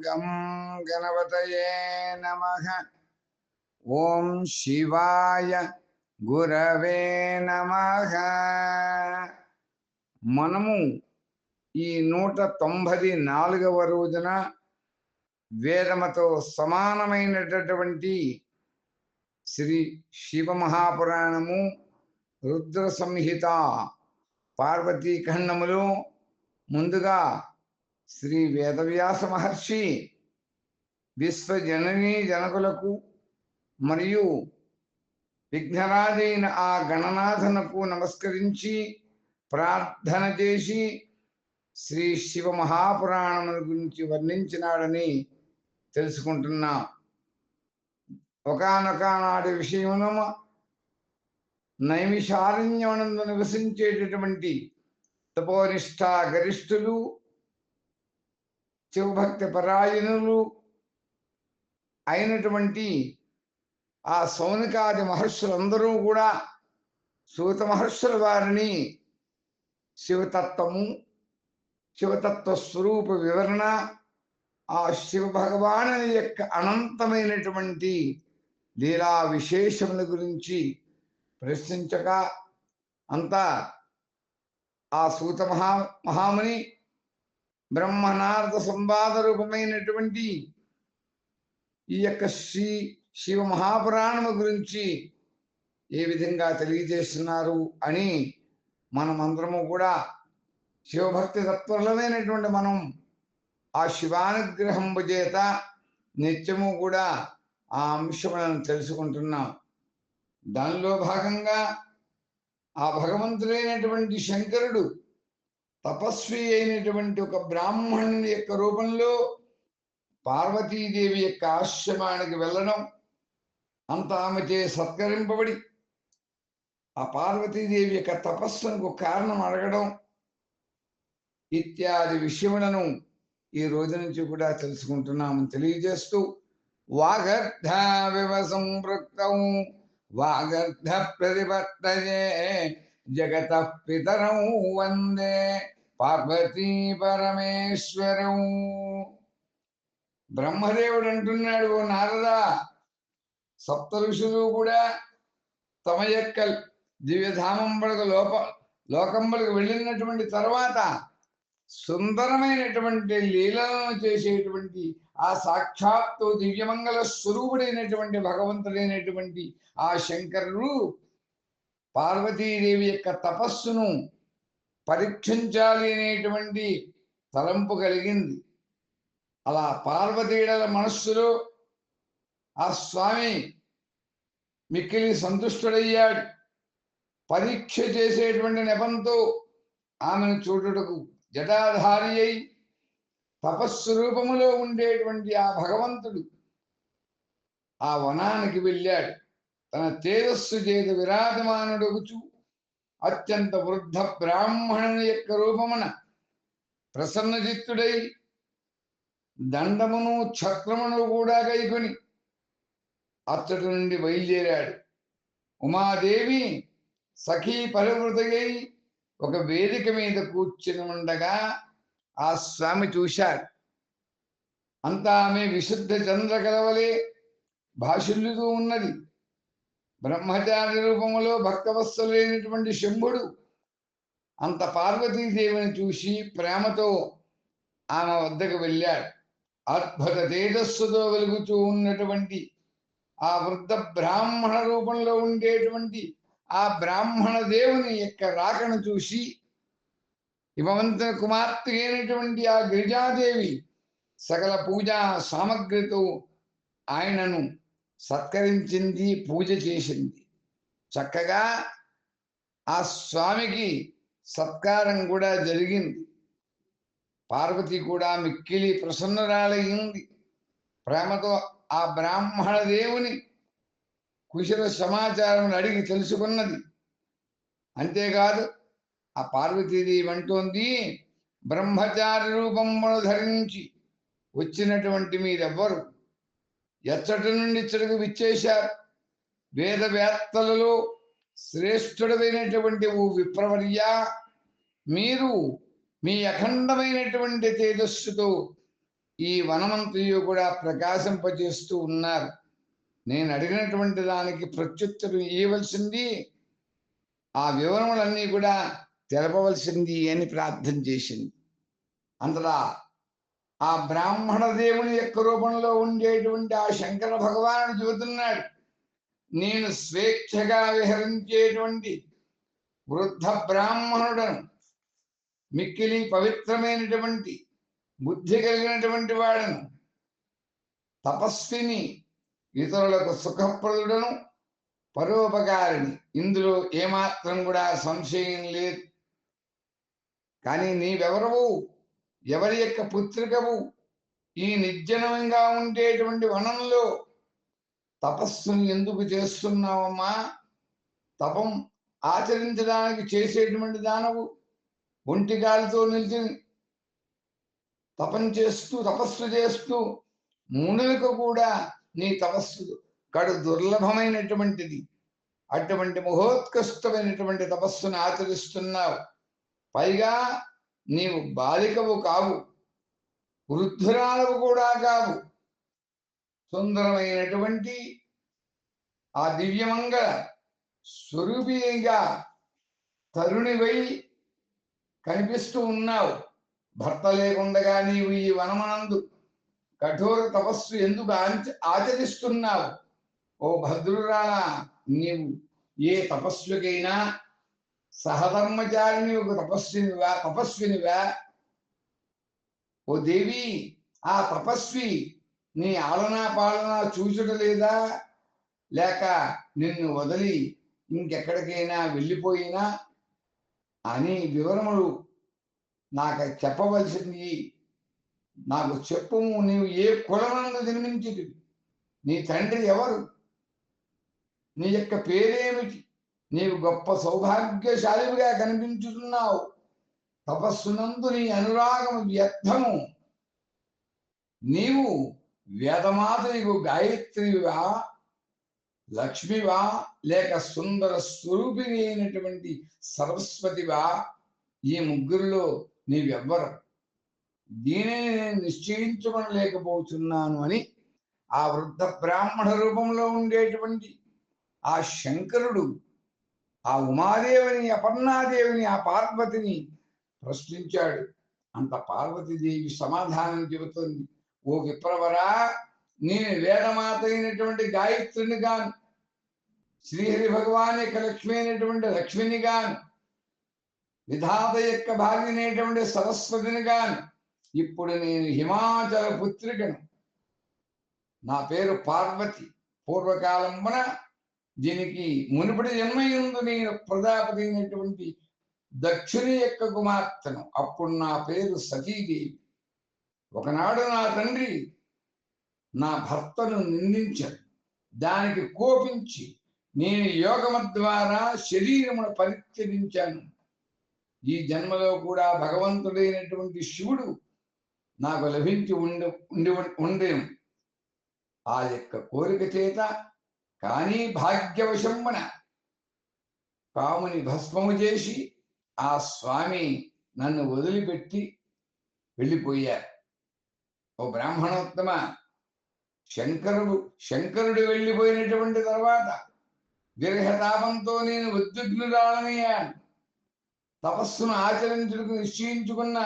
గం గణపతయే నమ ఓం శివాయ గురవే నమ మనము ఈ నూట తొంభై నాలుగవ రోజున వేదమతో సమానమైనటువంటి శ్రీ శివ మహాపురాణము రుద్ర సంహిత పార్వతీ ఖండములో ముందుగా శ్రీ వేదవ్యాస మహర్షి విశ్వజననీ జనకులకు మరియు విఘ్నరాజైన ఆ గణనాథనకు నమస్కరించి ప్రార్థన చేసి శ్రీ శివ మహాపురాణముల గురించి వర్ణించినాడని తెలుసుకుంటున్నాం. ఒకనొక నాటి విషయమున నైమిషారణ్యమునందు నివసించేటటువంటి తపోనిష్ట గరిష్ఠులు శివభక్తి పరాయణులు అయినటువంటి ఆ సౌనికాది మహర్షులందరూ కూడా సూత మహర్షుల వారిని శివతత్వము శివతత్వ స్వరూప వివరణ ఆ శివ భగవాను యొక్క అనంతమైనటువంటి లీలా విశేషముల గురించి ప్రశ్నించక అంతా ఆ సూత మహా మహాముని బ్రహ్మనారద సంవాద రూపమైనటువంటి ఈ యొక్క శ్రీ శివ మహాపురాణము గురించి ఏ విధంగా తెలియజేస్తున్నారు అని మనమందరము కూడా శివభక్తి తత్పరులమైనటువంటి మనం ఆ శివానుగ్రహం చేత నిత్యము కూడా ఆ అంశములను తెలుసుకుంటున్నాం. దానిలో భాగంగా ఆ భగవంతుడైనటువంటి శంకరుడు తపస్వి అయినటువంటి ఒక బ్రాహ్మణుని యొక్క రూపంలో పార్వతీదేవి యొక్క ఆశ్రమానికి వెళ్ళడం అంత ఆమెచే సత్కరింపబడి ఆ పార్వతీదేవి యొక్క తపస్సుకు కారణం అడగడం ఇత్యాది విషయములను ఈ రోజు నుంచి కూడా తెలుసుకుంటున్నాము తెలియజేస్తూ వాగర్ధ వివ సంపృక్తం వాగర్ధ ప్రతిపత్తయే జగత పితరం వందే పార్వతీ పరమేశ్వరం. బ్రహ్మదేవుడు అంటున్నాడు ఓ నారదా సప్త ఋషులు కూడా తమ యొక్క దివ్యధామంబలకు లోప లోకంబలకు వెళ్ళినటువంటి తర్వాత సుందరమైనటువంటి లీలలను చేసేటువంటి ఆ సాక్షాత్తు దివ్యమంగళ స్వరూపుడైనటువంటి భగవంతుడైనటువంటి ఆ శంకరుడు పార్వతీదేవి యొక్క తపస్సును పరీక్షించాలి అనేటువంటి తలంపు కలిగింది. అలా పార్వతీడల మనస్సులో ఆ స్వామి మిక్కిలి సంతుష్టుడయ్యాడు. పరీక్ష చేసేటువంటి నెపంతో ఆమెను చూడుటకు జటాధారి అయి తపస్సు రూపములో ఉండేటువంటి ఆ భగవంతుడు ఆ వనానికి వెళ్ళాడు. తన తేజస్సు చేత విరాజమానుడగుచు. అత్యంత వృద్ధ బ్రాహ్మణుని యొక్క రూపమున ప్రసన్నచిత్తుడై దండమును ఛత్రమును కూడా కైకొని అచ్చటి నుండి బయలుదేరాడు. ఉమాదేవి సఖీ పరివృతగై ఒక వేదిక మీద కూర్చుని ఉండగా ఆ స్వామి చూశాడు అంతా ఆమె విశుద్ధ చంద్ర కలవలే భాషుల్లుతూ ఉన్నది. బ్రహ్మచారి రూపములో భక్తవత్సలైనటువంటి శంభుడు అంత పార్వతీదేవిని చూసి ప్రేమతో ఆమె వద్దకు వెళ్ళాడు. అద్భుత తేజస్సుతో వెలుగుతూ ఉన్నటువంటి ఆ వృద్ధ బ్రాహ్మణ రూపంలో ఉండేటువంటి ఆ బ్రాహ్మణ దేవుని యొక్క రాకను చూసి హిమవంతుని కుమార్తె అయినటువంటి ఆ గిరిజాదేవి సకల పూజా సామగ్రితో ఆయనను సత్కరించింది పూజ చేసింది. చక్కగా ఆ స్వామికి సత్కారం కూడా జరిగింది. పార్వతి కూడా మిక్కిలి ప్రసన్నరాలయ్యింది. ప్రేమతో ఆ బ్రాహ్మణ దేవుని కుశల సమాచారం అడిగి తెలుసుకున్నది. అంతేకాదు ఆ పార్వతీదేవి అంటోంది బ్రహ్మచారి రూపమును ధరించి వచ్చినటువంటి మీరెవ్వరు? ఎచ్చటి నుండి ఇచ్చడికి విచ్చేశారు. వేదవేత్తలలో శ్రేష్ఠుడైనటువంటి ఓ విప్రవర్య మీరు మీ అఖండమైనటువంటి తేజస్సుతో ఈ వనమంతయు కూడా ప్రకాశింపజేస్తూ ఉన్నారు. నేను అడిగినటువంటి దానికి ప్రత్యుత్తరం ఇవ్వవలసింది ఆ వివరములన్నీ కూడా తెలపవలసింది అని ప్రార్థన చేసింది. అంతటా ఆ బ్రాహ్మణ దేవుని యొక్క రూపంలో ఉండేటువంటి ఆ శంకర భగవానుడు చెబుతున్నాడు నేను స్వేచ్ఛగా విహరించేటువంటి వృద్ధ బ్రాహ్మణుడను మిక్కిలి పవిత్రమైనటువంటి బుద్ధి కలిగినటువంటి వాడను తపస్విని ఇతరులకు సుఖప్రదుడను పరోపకారిని ఇందులో ఏమాత్రం కూడా సంశయం లేదు. కానీ నీవెవరవు? ఎవరి యొక్క పుత్రికవు ఈ నిర్జనంగా ఉండేటువంటి వనంలో తపస్సును ఎందుకు చేస్తున్నావమ్మా? తపం ఆచరించడానికి చేసేటువంటి దానవు ఒంటి గాలితో నిలిచి తపం చేస్తూ తపస్సు చేస్తూ మునులకు కూడా నీ తపస్సు కడు దుర్లభమైనటువంటిది. అటువంటి మహోత్కృష్టమైనటువంటి తపస్సును ఆచరిస్తున్నావు. పైగా నీవు బాలికవు కావు. వృద్ధురాలవు కూడా కావు. సుందరమైనటువంటి ఆ దివ్యమంగళ స్వరూపిగా తరుణివై కనిపిస్తూ ఉన్నావు. భర్త లేకుండగా నీవు ఈ వనమనందు కఠోర తపస్సు ఎందుకు ఆచ- ఆచరిస్తున్నావు? ఓ భద్రురాలా నీవు ఏ తపస్సుకైనా సహధర్మచారిని ఒక తపస్వినివా తపస్వినివా ఓ దేవి ఆ తపస్వి నీ ఆలనా పాలన చూచుట లేదా లేక నిన్ను వదిలి ఇంకెక్కడికైనా వెళ్ళిపోయినా? అని వివరములు నాకు చెప్పవలసింది. నాకు చెప్పము నీవు ఏ కులమందు జన్మించిది నీ తండ్రి ఎవరు? నీ యొక్క పేరేమిటి? నీవు గొప్ప సౌభాగ్యశాలివిగా కనిపించుతున్నావు తపస్సునందు నీ అనురాగం వ్యర్థము. నీవు వేదమాత నీకు గాయత్రివా లక్ష్మివా లేక సుందర స్వరూపిణి అయినటువంటి సరస్వతివా ఈ ముగ్గురిలో నీవెవ్వరు. దీనిని నేను నిశ్చయించుకోలేకపోతున్నాను అని ఆ వృద్ధ బ్రాహ్మణ రూపంలో ఉండేటువంటి ఆ శంకరుడు ఆ ఉమాదేవిని అపర్ణాదేవిని ఆ పార్వతిని ప్రశ్నించాడు. అంత పార్వతీదేవి సమాధానం చెబుతుంది. ఓ విప్రవరా నేను వేదమాత అయినటువంటి గాయత్రిని గాను శ్రీహరి భగవాన్ యొక్క లక్ష్మి అయినటువంటి లక్ష్మిని గాను విధాత యొక్క భార్యనేటువంటి సరస్వతిని గాను ఇప్పుడు నేను హిమాచల పుత్రికను. నా పేరు పార్వతి. పూర్వకాలమున దీనికి మునుపటి జన్మయందు నేను ప్రజాపతి అయినటువంటి దక్షుని యొక్క కుమార్తెను. అప్పుడు నా పేరు సతీదేవి. ఒకనాడు నా తండ్రి నా భర్తను నిందించాడు. దానికి కోపించి నేను యోగమ ద్వారా శరీరమును పరిత్యజించాను. ఈ జన్మలో కూడా భగవంతుడైనటువంటి శివుడు నాకు లభించి ఉండి ఉండి ఉండేను. ఆ యొక్క కోరిక చేత కానీ భాగ్యవశంబన పాముని భస్మము చేసి ఆ స్వామి నన్ను వదిలిపెట్టి వెళ్ళిపోయారు. ఓ బ్రాహ్మణోత్తమ శంకరుడు శంకరుడు వెళ్ళిపోయినటువంటి తర్వాత దీర్ఘతాపంతో నేను ఉద్విగ్నురాలనయ్యాను. తపస్సును ఆచరించుటకు నిశ్చయించుకున్న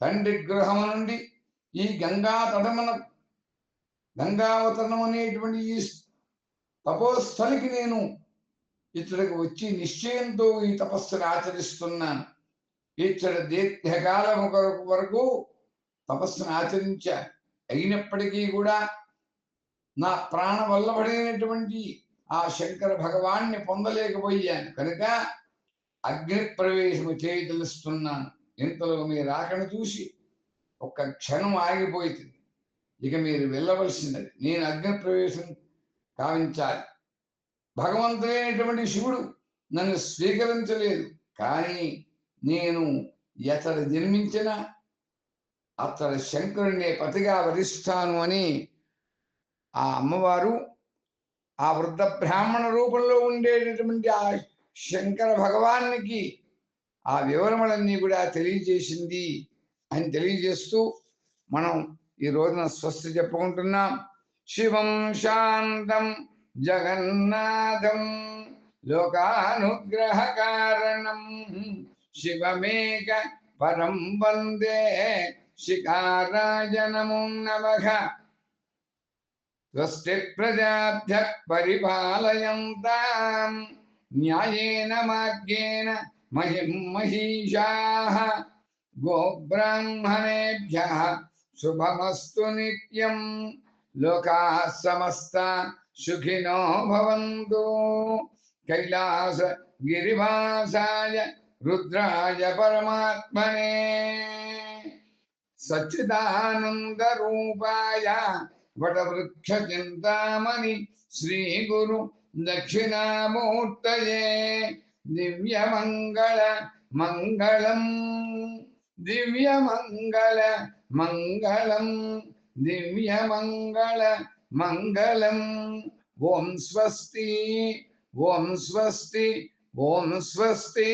తండ్రి గృహము నుండి ఈ గంగా తటమున గంగావతరణం అనేటువంటి ఈ తపోస్థలికి నేను ఇతడికి వచ్చి నిశ్చయంతో ఈ తపస్సును ఆచరిస్తున్నాను. ఇచ్చడి దీర్ఘకాలం కొరకు వరకు తపస్సును ఆచరించా అయినప్పటికీ కూడా నా ప్రాణ వల్లబడినటువంటి ఆ శంకర భగవాన్ని పొందలేకపోయాను. కనుక అగ్ని ప్రవేశము చేయదలుస్తున్నాను ఇంతలో మీ రాకను చూసి ఒక్క క్షణం ఆగిపోయింది ఇక మీరు వెళ్ళవలసినది. నేను అగ్ని ప్రవేశం కావించాలి. భగవంతుడైనటువంటి శివుడు నన్ను స్వీకరించలేదు. కానీ నేను ఎతడు జన్మించిన అతడు శంకరుణ్ణి పతిగా వరిస్తాను అని ఆ అమ్మవారు ఆ వృద్ధ బ్రాహ్మణ రూపంలో ఉండేటటువంటి ఆ శంకర భగవానికి ఆ వివరములన్నీ కూడా తెలియజేసింది అని తెలియజేస్తూ మనం ఈ రోజున స్వస్తి చెప్పుకుంటున్నాం. शिवं शान्तं लोकानुग्रह लोकानुग्रहकारणं। शिवमेक परं वंदे शिकाराय नमो। नमः स्वस्ति प्रजाभ्य पिपाल न्यायेन मार्गेण महिम महिषा। गोब्राह्मणेभ्यः शुभमस्तु नित्यम्। లోకా సమస్త సుఖినో భవంతు కైలాస గిరివాసాయ రుద్రాయ పరమాత్మనే సచ్చిదానంద రూపాయ వటవృక్ష చింతామణి శ్రీ గురు దక్షిణామూర్తయే దివ్యమంగళ మంగళం దివ్యమంగళ మంగళం దివ్యమంగళ మంగళం ఓం స్వస్తి ఓం స్వస్తి ఓం స్వస్తి